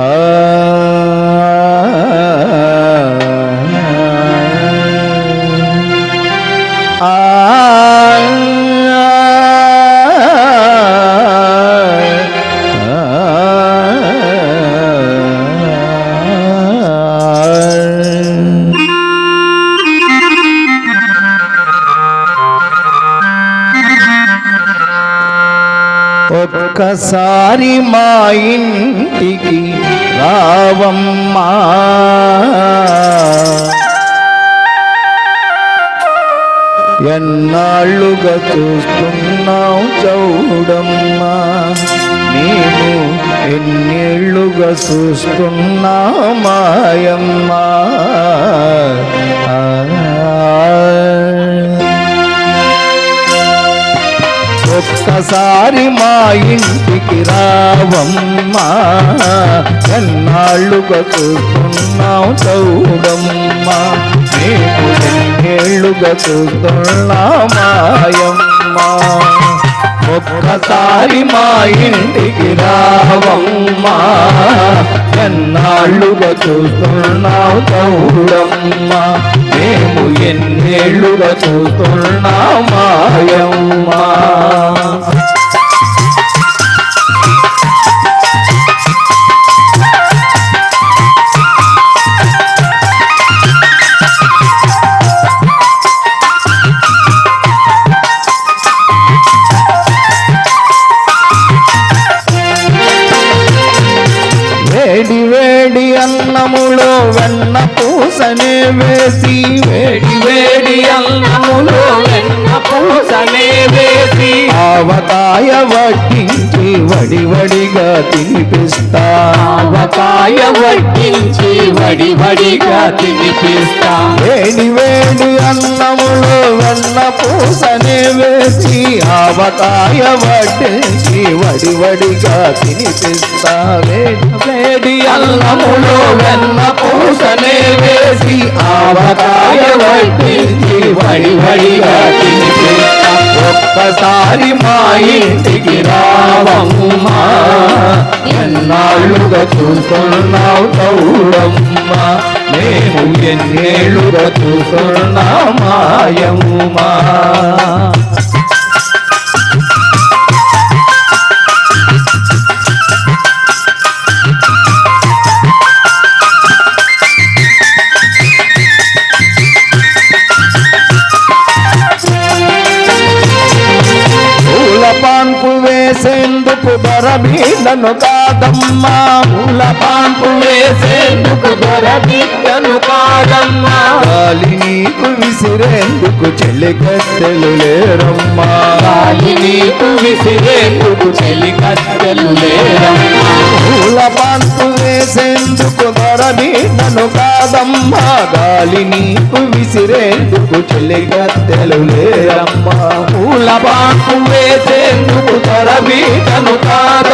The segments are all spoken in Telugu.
Ah. ఒక్కసారి మా ఇంటికి రావమ్మా. ఎన్నాళ్ళుగా చూస్తున్నాం చౌడమ్మా. నేను ఎన్నేళ్ళుగా చూస్తున్నా మాయమ్మా. ఒక్కసారి మా ఇంటికి రావమ్మా. ఎన్నాళ్ళుగా చూస్తున్నాం చౌడమ్మా మేము ఎన్నేళ్ళుగా చూస్తున్నామాయమ్మా ఒక్కసారి మా ఇంటికి రావమ్మా. ఎన్నాళ్ళుగా చూస్తున్నావు చౌడమ్మా మేము ఎన్నేళ్ళుగా చూస్తున్నామాయమ్మా వేడి వేడి అన్నములో వెన్న వెన్న పూసనే వేసి వేడి వేడి అల్లములో వెన్న పూసనే వేసి ఆవకాయ వడ్డించి వడి వడిగా తినిపిస్తా. ఆవకాయ వడ్డించి వడి వడిగా తినిపిస్తా. వేడి వేడి అన్నములో వెన్న పూసనే వేసి ఆవకాయ వడ్డించి వడి వడిగా తినిపిస్తా. వేడి వేడి అన్నములో వెన్న పూసనే వేసి ఆవకాయ వడ్డించి వడి వడిగా తినిపిస్తా. ఒక్కసారి మా ఇంటికి రావమ్మా. ఎన్నాళ్ళుగా చూస్తున్నావు తౌడమ్మా. మేము ఎన్నేళ్ళుగా చూస్తున్నా మాయమ్మా వేసేందుకు బరబీడను కాదమ్మా. పూల పాన్పు వేసేందుకు దొరదిక్కను కాదమ్మా. గాలి నీకు విసిరేందుకు చెల్లికత్తెలు లేరమ్మా. గాలి నీకు విసిరేందుకు చెలి కత్తెలు లేరమ్మా. పూల పాన్పు వేసేందుకు బరబీడను కాదమ్మా. గాలి నీకు వేసేందుకు చెల్లి కత్తెలు లేరమ్మా. పూల బాకు వేసేందుకు తరబీటను కాదమ్మా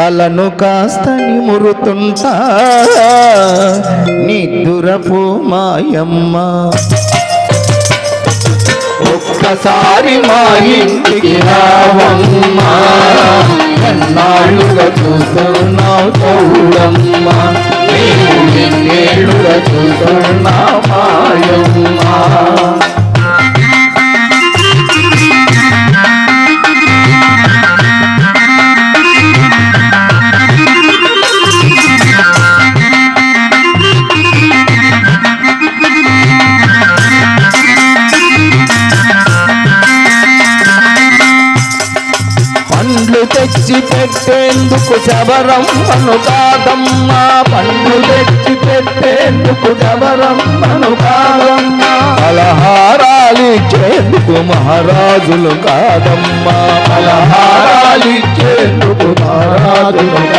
తలను కాస్త నిమురుతుంటా. నిద్దురపు మాయమ్మ. ఒక్కసారి మా ఇంటికి రావమ్మా. ఎన్నాళ్ళుగా చూస్తున్నావు చూడమ్మా. తెచ్చి పెట్టేందుకు శబరమ్మను కాదమ్మ. పండ్లు తెచ్చి పెట్టేందుకు శబరమ్మను కాదమ్మ. పలహారాలు ఇచ్చేందుకు మహారాజులు కాదమ్మ. పలహారాలు ఇచ్చేందుకు మహారాజులు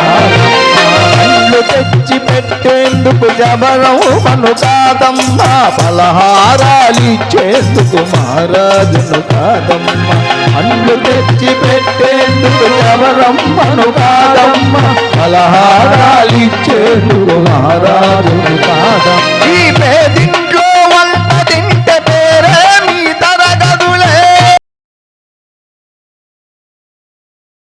తెచ్చి పెట్టేందుకు జబరం మను కాదమ్మా పలహారాలిచ్చేందుకు మహారాజును కాదమ్మా. అన్ను తెచ్చి పెట్టేందుకు జబరం మను కాదమ్మా పలహారాలిచ్చేందుకు మహారాజు